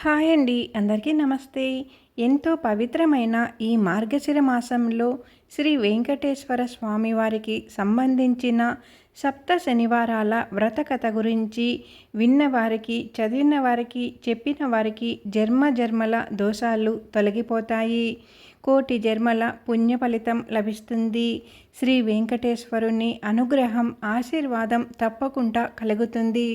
Hi అండి అందరికీ నమస్తే. ఎంతో పవిత్రమైన ఈ మార్గశిర మాసంలో శ్రీ వెంకటేశ్వర స్వామి వారికి సంబంధించిన సప్త శనివారాల వ్రత కథ గురించి విన్నవారికి చదివిన వారికి చెప్పిన వారికి జన్మ జన్మల దోషాలు తొలగిపోతాయి. కోటి జన్మల పుణ్య ఫలితం లభిస్తుంది. శ్రీ వెంకటేశ్వరుని అనుగ్రహం ఆశీర్వాదం తప్పకుండా కలుగుతుంది.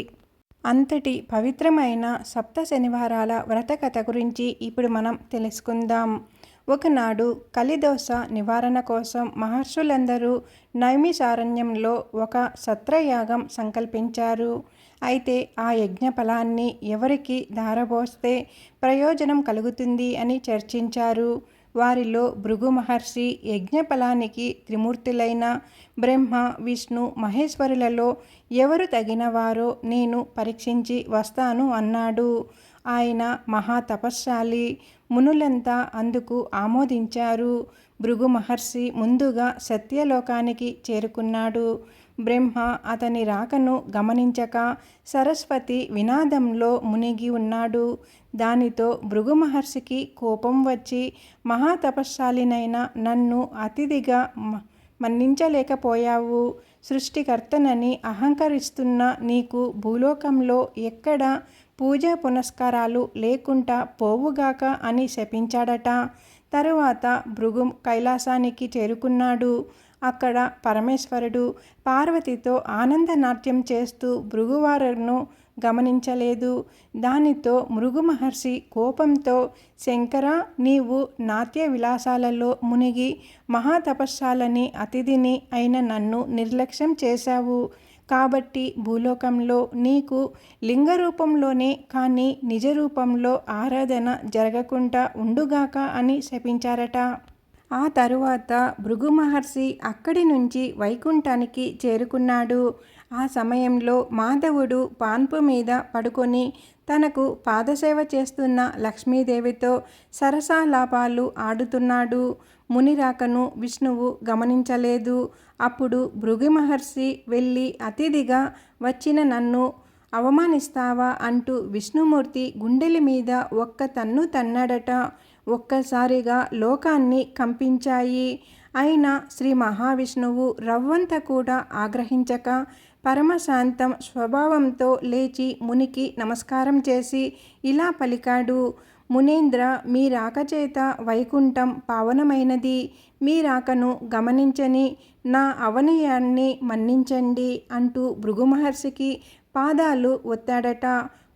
అంతటి పవిత్రమైన సప్త శనివారాల వ్రతకథ గురించి ఇప్పుడు మనం తెలుసుకుందాం. ఒకనాడు కలిదోష నివారణ కోసం మహర్షులందరూ నైమిసారణ్యంలో ఒక సత్రయాగం సంకల్పించారు. అయితే ఆ యజ్ఞ ఫలాన్ని ఎవరికి ధారబోస్తే ప్రయోజనం కలుగుతుంది అని చర్చించారు. వారిలో భృగు మహర్షి యజ్ఞఫలానికి త్రిమూర్తులైన బ్రహ్మ విష్ణు మహేశ్వరులలో ఎవరు తగినవారో నేను పరీక్షించి వస్తాను అన్నాడు. ఆయన మహా తపశ్శాలి మునులంతా అందుకు ఆమోదించారు. భృగు మహర్షి ముందుగా సత్యలోకానికి చేరుకున్నాడు. బ్రహ్మ అతని రాకను గమనించక సరస్వతి వినాదంలో మునిగి ఉన్నాడు. దానితో భృగు మహర్షికి కోపం వచ్చి మహాతపశాలినైన నన్ను అతిథిగా మన్నించలేకపోయావు. సృష్టికర్తనని అహంకరిస్తున్న నీకు భూలోకంలో ఎక్కడ పూజ పునస్కారాలు లేకుండా పోవుగాక అని శపించాడట. తరువాత భృగు కైలాసానికి చేరుకున్నాడు. అక్కడ పరమేశ్వరుడు పార్వతితో ఆనందనాట్యం చేస్తూ భృగువారను గమనించలేదు. దానితో మృగు మహర్షి కోపంతో శంకర నీవు నాట్య విలాసాలలో మునిగి మహాతపస్సాలని అతిథిని అయిన నన్ను నిర్లక్ష్యం చేశావు. కాబట్టి భూలోకంలో నీకు లింగ రూపంలోనే కానీ నిజ రూపంలో ఆరాధన జరగకుండా ఉండుగాక అని శపించారట. ఆ తరువాత భృగు మహర్షి అక్కడి నుంచి వైకుంఠానికి చేరుకున్నాడు. ఆ సమయంలో మాధవుడు పాన్పు మీద పడుకొని తనకు పాదసేవ చేస్తున్న లక్ష్మీదేవితో సరసాలాపాలు ఆడుతున్నాడు. మునిరాకను విష్ణువు గమనించలేదు. అప్పుడు భృగి మహర్షి వెళ్ళి అతిథిగా వచ్చిన నన్ను అవమానిస్తావా అంటూ విష్ణుమూర్తి గుండెల మీద ఒక్క తన్ను తన్నాడట. ఒక్కసారిగా లోకాన్ని కంపించాయి. అయినా శ్రీ మహావిష్ణువు రవ్వంత కూడా ఆగ్రహించక పరమశాంతం స్వభావంతో లేచి మునికి నమస్కారం చేసి ఇలా పలికాడు మునేంద్ర మీ రాకచేత వైకుంఠం పావనమైనది. మీ రాకను గమనించని నా అవనయాన్ని మన్నించండి అంటూ భృగు మహర్షికి పాదాలు ఒత్తాడట.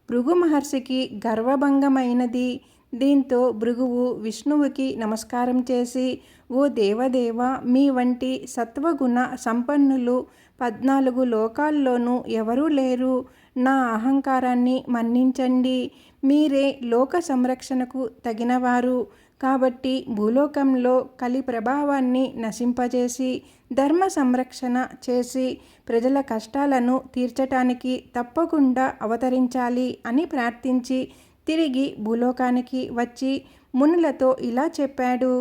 భృగు మహర్షికి గర్వభంగమైనది. దీంతో భృగువు విష్ణువుకి నమస్కారం చేసి ఓ దేవదేవ మీ వంటి సత్వగుణ సంపన్నులు పద్నాలుగు లోకాల్లోనూ ఎవరూ లేరు. నా అహంకారాన్ని మన్నించండి. మీరే లోక సంరక్షణకు తగినవారు. కాబట్టి భూలోకంలో కలి ప్రభావాన్ని నశింపజేసి ధర్మ సంరక్షణ చేసి ప్రజల కష్టాలను తీర్చటానికి తప్పకుండా అవతరించాలి అని ప్రార్థించి తిరిగి భూలోకానికి వచ్చి మునులతో ఇలా చెప్పాడు.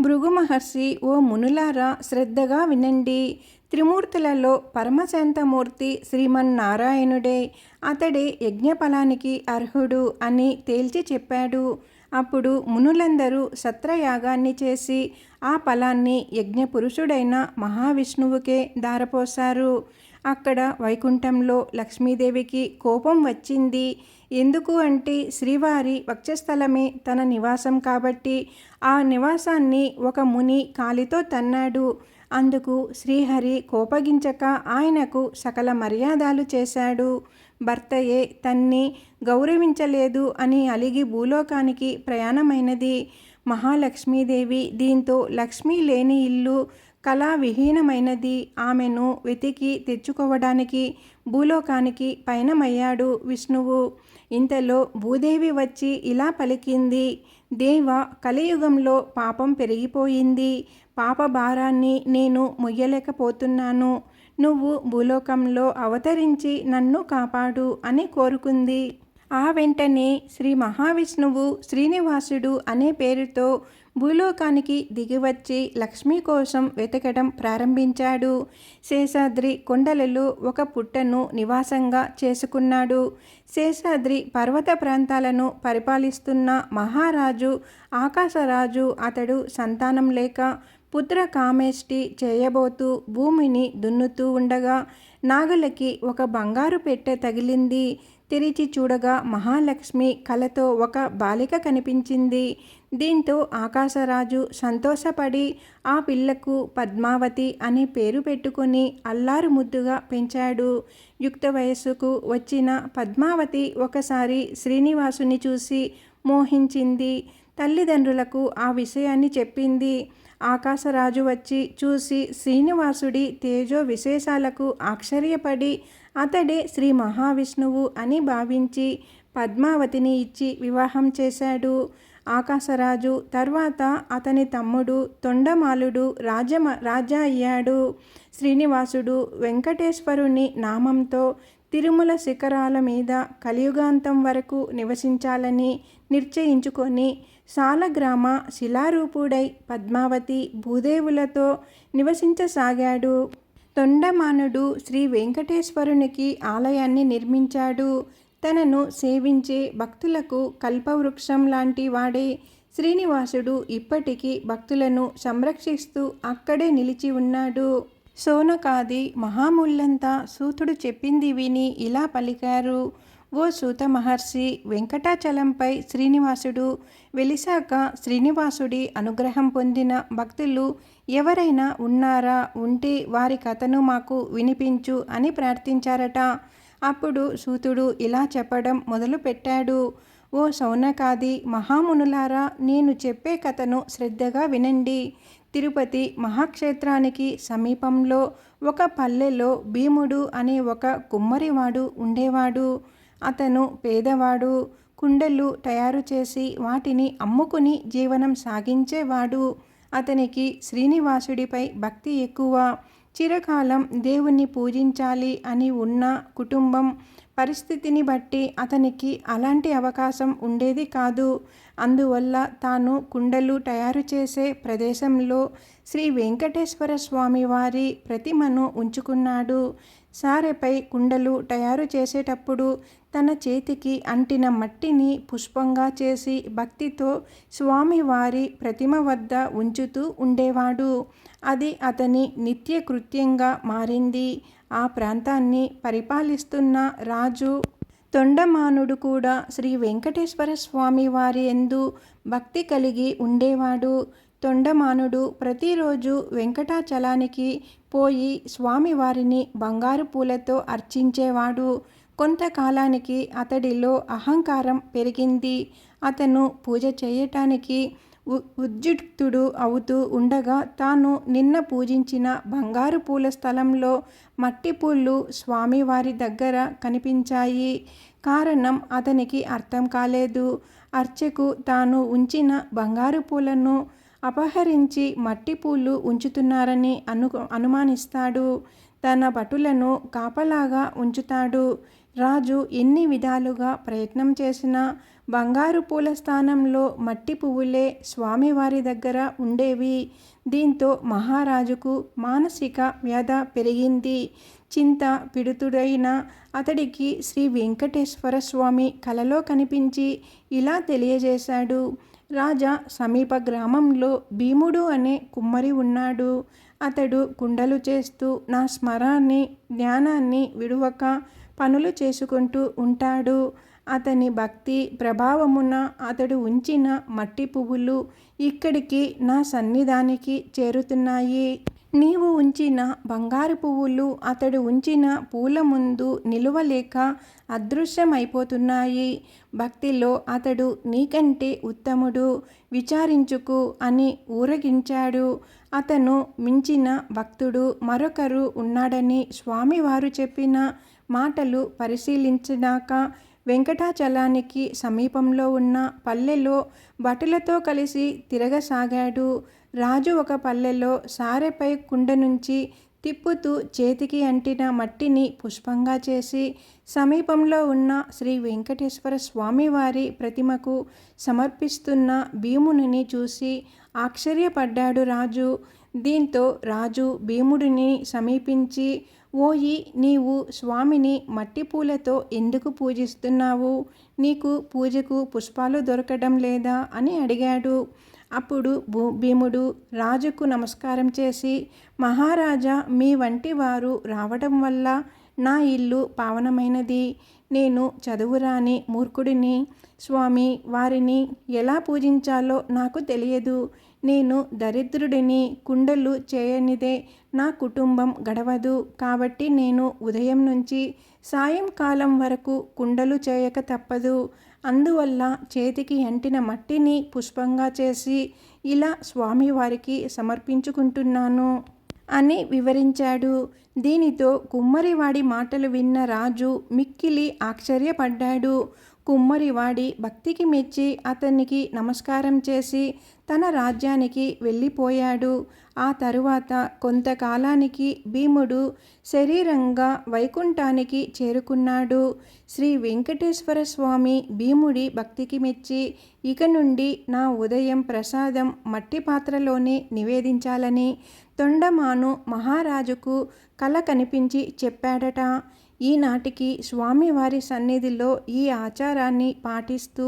భృగు మహర్షి ఓ మునులారా శ్రద్ధగా వినండి. త్రిమూర్తులలో పరమశాంతమూర్తి శ్రీమన్నారాయణుడే. అతడే యజ్ఞఫలానికి అర్హుడు అని తేల్చి చెప్పాడు. అప్పుడు మునులందరూ సత్రయాగాన్ని చేసి ఆ ఫలాన్ని యజ్ఞపురుషుడైన మహావిష్ణువుకే దారపోశారు అక్కడ వైకుంఠంలో లక్ష్మీదేవికి కోపం వచ్చింది. ఎందుకు అంటే శ్రీవారి వక్షస్థలమే తన నివాసం కాబట్టి ఆ నివాసాన్ని ఒక ముని కాలితో తన్నాడు. అందుకు శ్రీహరి కోపగించక ఆయనకు సకల మర్యాదలు చేశాడు. భర్తయే తన్ని గౌరవించలేదు అని అలిగి భూలోకానికి ప్రయాణమైనది. మహాలక్ష్మీదేవి దీంతో లక్ష్మీ లేని ఇల్లు కళావిహీనమైనది. ఆమెను వెతికి తెచ్చుకోవడానికి భూలోకానికి పయనమయ్యాడు విష్ణువు. ఇంతలో భూదేవి వచ్చి ఇలా పలికింది దేవ కలియుగంలో పాపం పెరిగిపోయింది. పాప భారాన్ని నేను మొయ్యలేకపోతున్నాను. నువ్వు భూలోకంలో అవతరించి నన్ను కాపాడు అని కోరుకుంది. ఆ వెంటనే శ్రీ మహావిష్ణువు శ్రీనివాసుడు అనే పేరుతో భూలోకానికి దిగివచ్చి లక్ష్మి కోసం వెతకడం ప్రారంభించాడు. శేషాద్రి కొండలలో ఒక పుట్టను నివాసంగా చేసుకున్నాడు. శేషాద్రి పర్వత ప్రాంతాలను పరిపాలిస్తున్న మహారాజు ఆకాశరాజు అతడు సంతానం లేక పుత్ర కామేష్టి చేయబోతూ భూమిని దున్నుతూ ఉండగా నాగులకి ఒక బంగారు పెట్టె తగిలింది. తెరిచి చూడగా మహాలక్ష్మి కలతో ఒక బాలిక కనిపించింది. దీంతో ఆకాశరాజు సంతోషపడి ఆ పిల్లకు పద్మావతి అనే పేరు పెట్టుకుని అల్లారు ముద్దుగా పెంచాడు. యుక్త వయస్సుకు వచ్చిన పద్మావతి ఒకసారి శ్రీనివాసుని చూసి మోహించింది. తల్లిదండ్రులకు ఆ విషయాన్ని చెప్పింది. ఆకాశరాజు వచ్చి చూసి శ్రీనివాసుడి తేజో విశేషాలకు ఆశ్చర్యపడి అతడే శ్రీ మహావిష్ణువు అని భావించి పద్మావతిని ఇచ్చి వివాహం చేశాడు. ఆకాశరాజు తర్వాత అతని తమ్ముడు తొండమాలుడు రాజమ రాజా అయ్యాడు. శ్రీనివాసుడు వెంకటేశ్వరుని నామంతో తిరుమల శిఖరాల మీద కలియుగాంతం వరకు నివసించాలని నిశ్చయించుకొని సాలగ్రామ శిలారూపుడై పద్మావతి భూదేవులతో నివసించసాగాడు. తొండమానుడు శ్రీ వెంకటేశ్వరునికి ఆలయాన్ని నిర్మించాడు. తనను సేవించే భక్తులకు కల్పవృక్షం లాంటి వాడే శ్రీనివాసుడు ఇప్పటికీ భక్తులను సంరక్షిస్తూ అక్కడే నిలిచి ఉన్నాడు. సోనకాది మహాముల్లంతా సూతుడు చెప్పింది విని ఇలా పలికారు. ఓ సూత మహర్షి వెంకటాచలంపై శ్రీనివాసుడు వెలిశాక శ్రీనివాసుడి అనుగ్రహం పొందిన భక్తులు ఎవరైనా ఉన్నారా? ఉంటే వారి కథను మాకు వినిపించు అని ప్రార్థించారట. అప్పుడు సూతుడు ఇలా చెప్పడం మొదలుపెట్టాడు. ఓ సౌనకాది మహామునులారా నేను చెప్పే కథను శ్రద్ధగా వినండి. తిరుపతి మహాక్షేత్రానికి సమీపంలో ఒక పల్లెలో భీముడు అనే ఒక కుమ్మరివాడు ఉండేవాడు. అతను పేదవాడు కుండలు తయారు చేసి వాటిని అమ్ముకుని జీవనం సాగించేవాడు. అతనికి శ్రీనివాసుడిపై భక్తి ఎక్కువ. చిరకాలం దేవుణ్ణి పూజించాలి అని ఉన్న కుటుంబం పరిస్థితిని బట్టి అతనికి అలాంటి అవకాశం ఉండేది కాదు. అందువల్ల తాను కుండలు తయారు చేసే ప్రదేశంలో శ్రీ వెంకటేశ్వర స్వామి వారి ప్రతిమను ఉంచుకున్నాడు. సారెపై కుండలు తయారు చేసేటప్పుడు తన చేతికి అంటిన మట్టిని పుష్పంగా చేసి భక్తితో స్వామివారి ప్రతిమ వద్ద ఉంచుతూ ఉండేవాడు. అది అతని నిత్య కృత్యంగా మారింది. ఆ ప్రాంతాన్ని పరిపాలిస్తున్న రాజు తొండమానుడు కూడా శ్రీ వెంకటేశ్వర స్వామి వారి ఎందు భక్తి కలిగి ఉండేవాడు. తొండమానుడు ప్రతిరోజు వెంకటాచలానికి పోయి స్వామివారిని బంగారు పూలతో అర్చించేవాడు. కొంతకాలానికి అతడిలో అహంకారం పెరిగింది. అతను పూజ చేయటానికి ఉద్యుక్తుడు అవుతూ ఉండగా తాను నిన్న పూజించిన బంగారు పూల స్థలంలో మట్టి పూలు స్వామివారి దగ్గర కనిపించాయి. కారణం అతనికి అర్థం కాలేదు. అర్చకు తాను ఉంచిన బంగారు పూలను అపహరించి మట్టి పూలు ఉంచుతున్నారని అను అనుమానిస్తాడు. తన భటులను కాపలాగా ఉంచుతాడు. రాజు ఎన్ని విధాలుగా ప్రయత్నం చేసినా బంగారు పూల స్థానంలో మట్టి పువ్వులే స్వామివారి దగ్గర ఉండేవి. దీంతో మహారాజుకు మానసిక వ్యధ పెరిగింది. చింత పిడుతుడైన అతడికి శ్రీ వెంకటేశ్వర స్వామి కలలో కనిపించి ఇలా తెలియజేశాడు. రాజా సమీప గ్రామంలో భీముడు అనే కుమ్మరి ఉన్నాడు. అతడు కుండలు చేస్తూ నా స్మరాన్ని జ్ఞానాన్ని విడువక పనులు చేసుకుంటూ ఉంటాడు. అతని భక్తి ప్రభావమున అతడు ఉంచిన మట్టి పువ్వులు ఇక్కడికి నా సన్నిధానికి చేరుతున్నాయి. నీవు ఉంచిన బంగారు పువ్వులు అతడు ఉంచిన పూల ముందు నిలువలేక అదృశ్యమైపోతున్నాయి. భక్తిలో అతడు నీకంటే ఉత్తముడు విచారించుకు అని ఊరగించాడు. అతను మించిన భక్తుడు మరొకరు ఉన్నాడని స్వామివారు చెప్పిన మాటలు పరిశీలించినాక వెంకటాచలానికి సమీపంలో ఉన్న పల్లెలో భటులతో కలిసి తిరగసాగాడు. రాజు ఒక పల్లెలో సారెపై కుండ నుంచి తిప్పుతూ చేతికి అంటిన మట్టిని పుష్పంగా చేసి సమీపంలో ఉన్న శ్రీ వెంకటేశ్వర స్వామివారి ప్రతిమకు సమర్పిస్తున్న భీమునిని చూసి ఆశ్చర్యపడ్డాడు రాజు. దీంతో రాజు భీముడిని సమీపించి ఓయి నీవు స్వామిని మట్టి పూలతో ఎందుకు పూజిస్తున్నావు? నీకు పూజకు పుష్పాలు దొరకడం లేదా? అని అడిగాడు. అప్పుడు భూ భీముడు రాజుకు నమస్కారం చేసి మహారాజా మీ వంటి వారు రావడం వల్ల నా ఇల్లు పావనమైనది. నేను చదువురాని మూర్ఖుడిని. స్వామి వారిని ఎలా పూజించాలో నాకు తెలియదు. నేను దరిద్రుడిని కుండలు చేయనిదే నా కుటుంబం గడవదు కాబట్టి నేను ఉదయం నుంచి సాయంకాలం వరకు కుండలు చేయక తప్పదు. అందువల్ల చేతికి అంటిన మట్టిని పుష్పంగా చేసి ఇలా స్వామివారికి సమర్పించుకుంటున్నాను అని వివరించాడు. దీనితో కుమ్మరివాడి మాటలు విన్న రాజు మిక్కిలి ఆశ్చర్యపడ్డాడు. కుమ్మరివాడి భక్తికి మెచ్చి అతనికి నమస్కారం చేసి తన రాజ్యానికి వెళ్ళిపోయాడు. ఆ తరువాత కొంతకాలానికి భీముడు శరీరంగా వైకుంఠానికి చేరుకున్నాడు. శ్రీ వెంకటేశ్వర స్వామి భీముడి భక్తికి మెచ్చి ఇక నుండి నా ఉదయం ప్రసాదం మట్టి పాత్రలోనే నివేదించాలని తొండమాను మహారాజుకు కల కనిపించి చెప్పాడట. ఈనాటికి స్వామివారి సన్నిధిలో ఈ ఆచారాన్ని పాటిస్తూ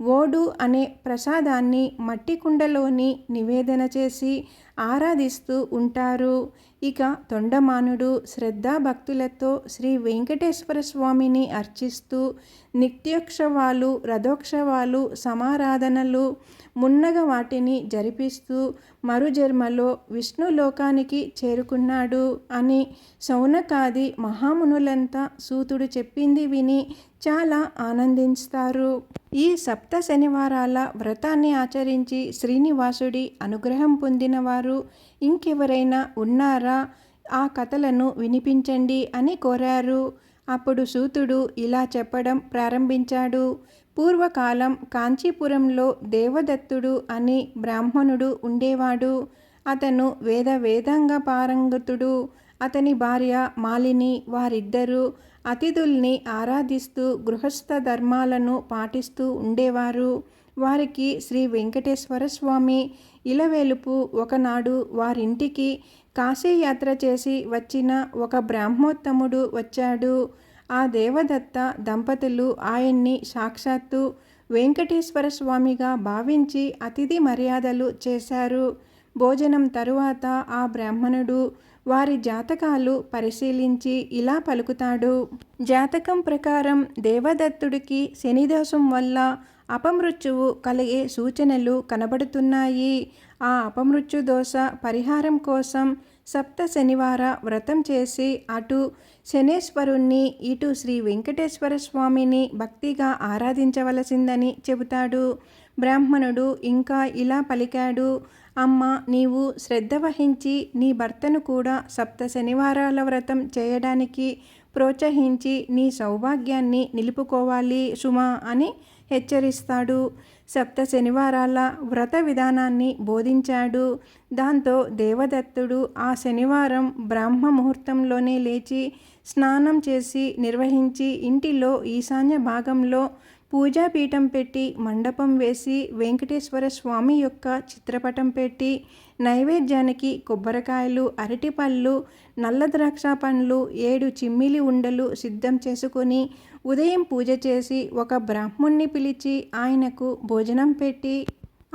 ఓడు అనే ప్రసాదాన్ని మట్టి కుండలోని నివేదన చేసి ఆరాధిస్తూ ఉంటారు. ఇక తొండమానుడు శ్రద్ధాభక్తులతో శ్రీ వెంకటేశ్వర స్వామిని అర్చిస్తూ నిత్యోత్సవాలు రథోత్సవాలు సమారాధనలు మున్నగ వాటిని జరిపిస్తూ మరుజన్మలో విష్ణులోకానికి చేరుకున్నాడు అని సౌనకాది మహామునులంతా సూతుడు చెప్పింది విని చాలా ఆనందిస్తారు. ఈ సప్త శనివారాల వ్రతాన్ని ఆచరించి శ్రీనివాసుడి అనుగ్రహం పొందినవారు ఇంకెవరైనా ఉన్నారా? ఆ కథలను వినిపించండి అని కోరారు. అప్పుడు సూతుడు ఇలా చెప్పడం ప్రారంభించాడు. పూర్వకాలం కాంచీపురంలో దేవదత్తుడు అని బ్రాహ్మణుడు ఉండేవాడు. అతను వేద వేదంగా పారంగతుడు. అతని భార్య మాలిని వారిద్దరూ అతిథుల్ని ఆరాధిస్తూ గృహస్థ ధర్మాలను పాటిస్తూ ఉండేవారు. వారికి శ్రీ వెంకటేశ్వర స్వామి ఇలవేలుపు ఒకనాడు వారింటికి కాశీయాత్ర చేసి వచ్చిన ఒక బ్రాహ్మోత్తముడు వచ్చాడు. ఆ దేవదత్త దంపతులు ఆయన్ని సాక్షాత్తు వెంకటేశ్వర స్వామిగా భావించి అతిథి మర్యాదలు చేశారు. భోజనం తరువాత ఆ బ్రాహ్మణుడు వారి జాతకాలు పరిశీలించి ఇలా పలుకుతాడు. జాతకం ప్రకారం దేవదత్తుడికి శనిదోషం వల్ల అపమృత్యువు కలిగే సూచనలు కనబడుతున్నాయి. ఆ అపమృత్యు దోష పరిహారం కోసం సప్త శనివార వ్రతం చేసి అటు శనేశ్వరుణ్ణి ఇటు శ్రీ వెంకటేశ్వర స్వామిని భక్తిగా ఆరాధించవలసిందని చెబుతాడు. బ్రాహ్మణుడు ఇంకా ఇలా పలికాడు. అమ్మ నీవు శ్రద్ధ వహించి నీ భర్తను కూడా సప్త శనివారాల వ్రతం చేయడానికి ప్రోత్సహించి నీ సౌభాగ్యాన్ని నిలుపుకోవాలి సుమా అని హెచ్చరిస్తాడు. సప్త శనివారాల వ్రత విధానాన్ని బోధించాడు. దాంతో దేవదత్తుడు ఆ శనివారం బ్రాహ్మ ముహూర్తంలోనే లేచి స్నానం చేసి నిర్వహించి ఇంటిలో ఈశాన్య భాగంలో పూజాపీఠం పెట్టి మండపం వేసి వెంకటేశ్వర స్వామి యొక్క చిత్రపటం పెట్టి నైవేద్యానికి కొబ్బరికాయలు అరటిపళ్ళు నల్ల ద్రాక్ష పండ్లు ఏడు చిమ్మిలి ఉండలు సిద్ధం చేసుకొని ఉదయం పూజ చేసి ఒక బ్రాహ్మణ్ణి పిలిచి ఆయనకు భోజనం పెట్టి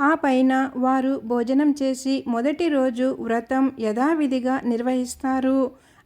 ఆ పైన వారు భోజనం చేసి మొదటి రోజు వ్రతం యథావిధిగా నిర్వహిస్తారు.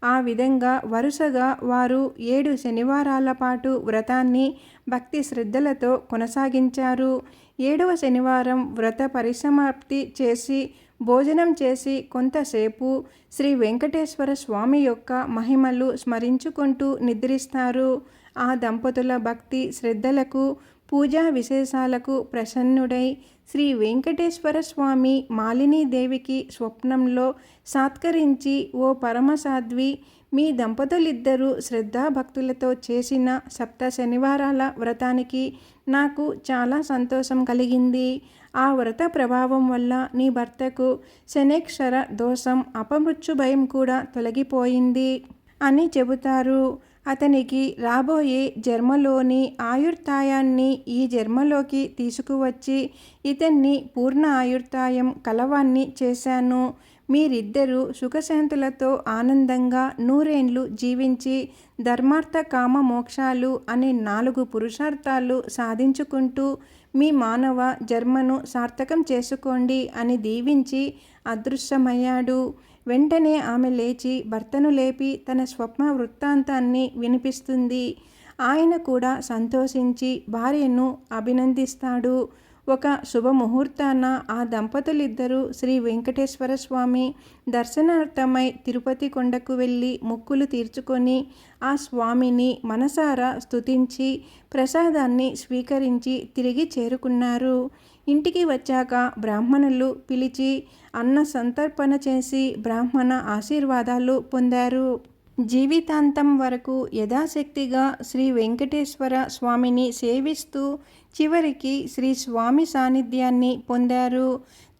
ఆ విధంగా వరుసగా వారు ఏడు శనివారాల పాటు వ్రతాన్ని భక్తి శ్రద్ధలతో కొనసాగించారు. ఏడవ శనివారం వ్రత పరిసమాప్తి చేసి భోజనం చేసి కొంతసేపు శ్రీ వెంకటేశ్వర స్వామి యొక్క మహిమలు స్మరించుకుంటూ నిద్రిస్తారు. ఆ దంపతుల భక్తి శ్రద్ధలకు పూజా విశేషాలకు ప్రసన్నుడై శ్రీ వెంకటేశ్వర స్వామి మాలినీదేవికి స్వప్నంలో సాత్కరించి ఓ పరమసాధ్వి మీ దంపతులిద్దరూ శ్రద్ధాభక్తులతో చేసిన సప్త శనివారాల వ్రతానికి నాకు చాలా సంతోషం కలిగింది. ఆ వ్రత ప్రభావం వల్ల నీ భర్తకు శనేక్షర దోషం అపమృత్యు భయం కూడా తొలగిపోయింది అని చెబుతారు. అతనికి రాబోయే జన్మలోని ఆయుర్తాయాన్ని ఈ జన్మలోకి తీసుకువచ్చి ఇతన్ని పూర్ణ ఆయుర్తాయం కలవాన్ని చేశాను. మీరిద్దరూ సుఖశాంతులతో ఆనందంగా నూరేండ్లు జీవించి ధర్మార్థ కామ మోక్షాలు అనే నాలుగు పురుషార్థాలు సాధించుకుంటూ మీ మానవ జన్మను సార్థకం చేసుకోండి అని దీవించి అదృశ్యమయ్యాడు. వెంటనే ఆమె లేచి భర్తను లేపి తన స్వప్న వృత్తాంతాన్ని వినిపిస్తుంది. ఆయన కూడా సంతోషించి భార్యను అభినందిస్తాడు. ఒక శుభముహూర్తాన ఆ దంపతులిద్దరూ శ్రీ వెంకటేశ్వర స్వామి దర్శనార్థమై తిరుపతి కొండకు వెళ్ళి ముక్కులు తీర్చుకొని ఆ స్వామిని మనసారా స్తుతించి ప్రసాదాన్ని స్వీకరించి తిరిగి చేరుకున్నారు. ఇంటికి వచ్చాక బ్రాహ్మణులు పిలిచి అన్న సంతర్పణ చేసి బ్రాహ్మణ ఆశీర్వాదాలు పొందారు. జీవితాంతం వరకు యథాశక్తిగా శ్రీ వెంకటేశ్వర స్వామిని సేవిస్తూ చివరికి శ్రీ స్వామి సాన్నిధ్యాన్ని పొందారు.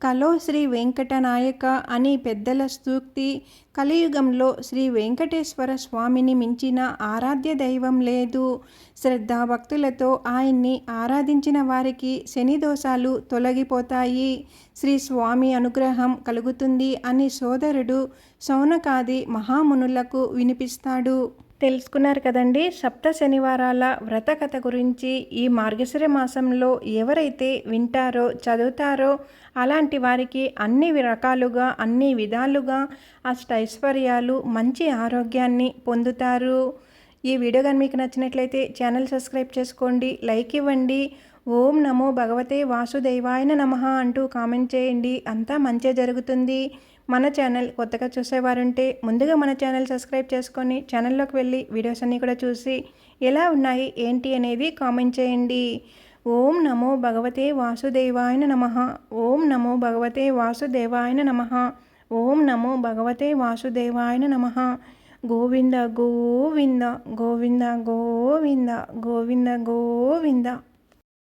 కలో శ్రీ వెంకటనాయక అని పెద్దల స్తూక్తి కలియుగంలో శ్రీ వెంకటేశ్వర స్వామిని మించిన ఆరాధ్య దైవం లేదు. శ్రద్ధాభక్తులతో ఆయన్ని ఆరాధించిన వారికి శని దోషాలు తొలగిపోతాయి. శ్రీ స్వామి అనుగ్రహం కలుగుతుంది అని సోదరుడు సౌనకాది మహామునులకు వినిపిస్తాడు. తెలుసుకున్నారు కదండి సప్త శనివారాల వ్రత కథ గురించి ఈ మార్గశిర మాసంలో ఎవరైతే వింటారో చదువుతారో అలాంటి వారికి అన్ని రకాలుగా అన్ని విధాలుగా అష్టైశ్వర్యాలు మంచి ఆరోగ్యాన్ని పొందుతారు. ఈ వీడియో కానీ మీకు నచ్చినట్లయితే ఛానల్ సబ్స్క్రైబ్ చేసుకోండి లైక్ ఇవ్వండి. ఓం నమో భగవతే వాసుదేవాయన నమ అంటూ కామెంట్ చేయండి. అంతా మంచిగా జరుగుతుంది. మన ఛానల్ కొత్తగా చూసేవారుంటే ముందుగా మన ఛానల్ సబ్స్క్రైబ్ చేసుకొని ఛానల్లోకి వెళ్ళి వీడియోస్ అన్నీ కూడా చూసి ఎలా ఉన్నాయి ఏంటి అనేది కామెంట్ చేయండి. ఓం నమో భగవతే వాసుదేవాయన నమ. ఓం నమో భగవతే వాసుదేవాయన నమ. ఓం నమో భగవతే వాసుదేవాయన నమ. గోవింద గోవింద గోవింద గోవింద గోవింద గోవింద.